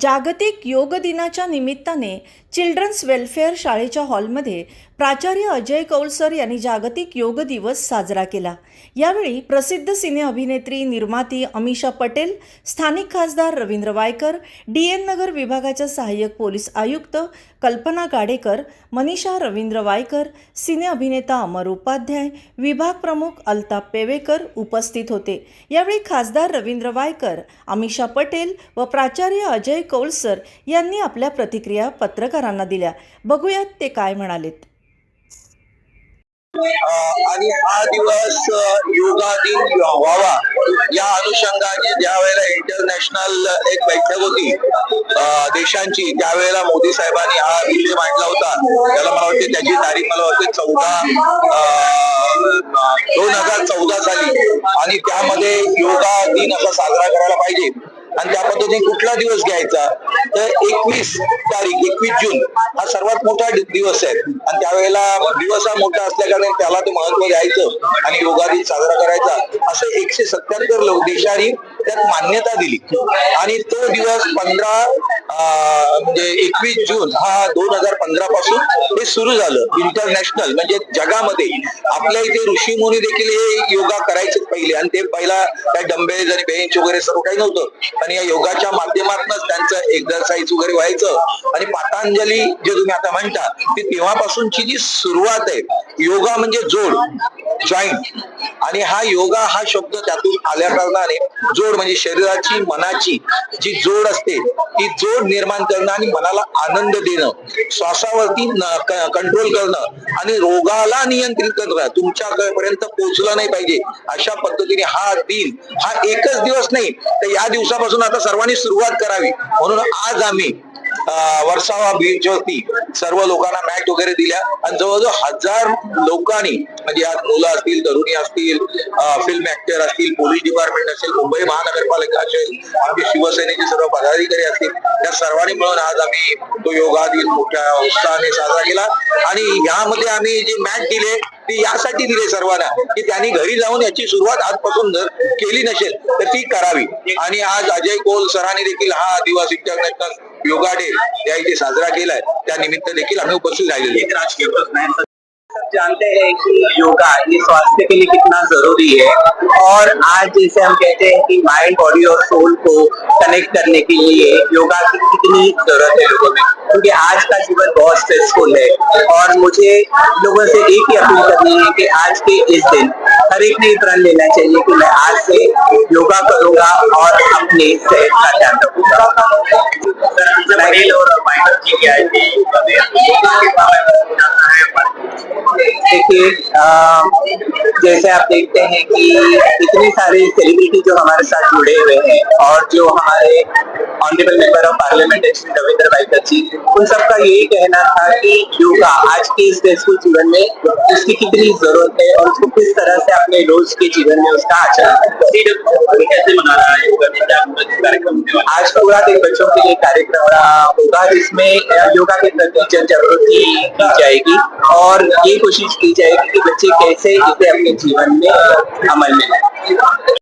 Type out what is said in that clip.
जागतिक योग दिनाच्या निमित्ताने चिल्ड्रन्स वेलफेअर शाळेच्या हॉलमध्ये प्राचार्य अजय कौलसर यांनी जागतिक योग दिवस साजरा केला. यावेळी प्रसिद्ध सिने अभिनेत्री निर्माती अमिषा पटेल स्थानिक खासदार रवींद्र वायकर डी एन नगर विभागाच्या सहाय्यक पोलीस आयुक्त कल्पना गाडेकर मनीषा रवींद्र वायकर सिने अभिनेता अमर उपाध्याय विभाग प्रमुख अल्ताप पेवेकर उपस्थित होते. यावेळी खासदार रवींद्र वायकर अमिषा पटेल व प्राचार्य अजय कौलसर यांनी आपल्या प्रतिक्रिया पत्रकारांना दिल्या. बघूयात ते काय म्हणालेत. आणि हा दिवस योगा दिन व्हावा या अनुषंगाने ज्या वेळेला इंटरनॅशनल एक बैठक होती देशांची त्यावेळेला मोदी साहेबांनी हा विषय मांडला होता. त्याला मला वाटते त्याची तारीख मला वाटते चौदा दोन हजार चौदा साली. आणि त्यामध्ये योगा दिन असा साजरा करायला पाहिजे. आणि त्या पद्धतीने कुठला दिवस घ्यायचा? तर एकवीस तारीख एकवीस जून हा सर्वात मोठा दिवस आहे. आणि त्यावेळेला दिवस हा मोठा असल्याकारणे त्याला ते महत्त्व द्यायचं आणि योगा दिन साजरा करायचा असं एकशे सत्याहत्तर लोक देशारी त्यात मान्यता दिली. आणि तो दिवस पंधरा म्हणजे एकवीस जून हा दोन हजार पंधरा पासून हे सुरू झालं. इंटरनॅशनल म्हणजे जगामध्ये. आपल्या इथे ऋषी मुनी देखील हे योगा करायचे पहिले. आणि ते पहिला काय डंबेज आणि बेंच वगैरे सर्व काही नव्हतं. आणि या योगाच्या माध्यमातूनच त्यांचं एक्झरसाइज वगैरे व्हायचं. आणि पतंजली जे तुम्ही आता म्हणता ती तेव्हापासूनची जी सुरुवात आहे. योगा म्हणजे जोड जॉईंट आणि हा योगा हा शब्द त्यातून आल्या कारणाने जोड म्हणजे शरीराची मनाची जी जोड असते ती जोड निर्माण करणं आणि मनाला आनंद देणं श्वासावरती कंट्रोल करणं आणि रोगाला नियंत्रित करणं तुमच्यापर्यंत पोहोचलं नाही पाहिजे अशा पद्धतीने हा दिन हा एकच दिवस नाही तर या दिवसापासून आता सर्वांनी सुरुवात करावी. म्हणून आज आम्ही वर्षावा बीच वरती सर्व लोकांना मॅच वगैरे दिल्या. आणि जवळजवळ हजार लोकांनी म्हणजे आज मुलं असतील तरुणी असतील फिल्म ऍक्टर असतील पोलीस डिपार्टमेंट असेल मुंबई महानगरपालिका असेल आमचे शिवसेनेचे सर्व पदाधिकारी असतील त्या सर्वांनी मिळून आज आम्ही तो योगा दिन मोठ्या उत्साहाने साजरा केला. आणि यामध्ये आम्ही जे मॅच दिले ती यासाठी दिले सर्वांना की त्यांनी घरी जाऊन याची सुरुवात आजपासून जर केली नसेल तर ती करावी. आणि आज अजय कोल सरांनी देखील हा आदिवासी इंटरनॅशनल योगा डे या इथे साजरा त्या निमित्त देखील आम्ही उपस्थित राहिलेले राजकीय प्रश्न जानते हैं कि योगा ये स्वास्थ्य के लिए कितना ज़रूरी है और आज जैसे हम कहते हैं कि माइंड बॉडी और सोल को कनेक्ट करने के लिए योगा की कितनी ज़रूरत है लोगों में। क्योंकि आज का जीवन बहुत स्ट्रेसफुल है और मुझे लोगों से एक ही अपील करनी है कि आज के इस दिन हर एक ने प्रण लेना चाहिए कि मैं आज से योगा करूँगा और अपने सेहत का ध्यान रखूँगा। की देखिए जैसे आप देखते हैं कि इतने सारे सेलिब्रिटी जो हमारे साथ जुड़े हुए हैं और जो हमारे honourable member of parliament Shri Ravindra Waikar ji उन सबका यही कहना था कि योगा, आज के इस स्ट्रेसफुल जीवन में उसकी कितनी ज़रूरत है और उसको किस तरह से अपने रोज के जीवन में उसका आचरण कैसे मना आज पूरा दिन बच्चों के लिए कार्यक्रम रहा होगा, जिसमें योगा के प्रति जन जागृति की जाएगी और ये कोशिश की जाएगी कि बच्चे कैसे इसे अपने जीवन में अमल में लाएँ।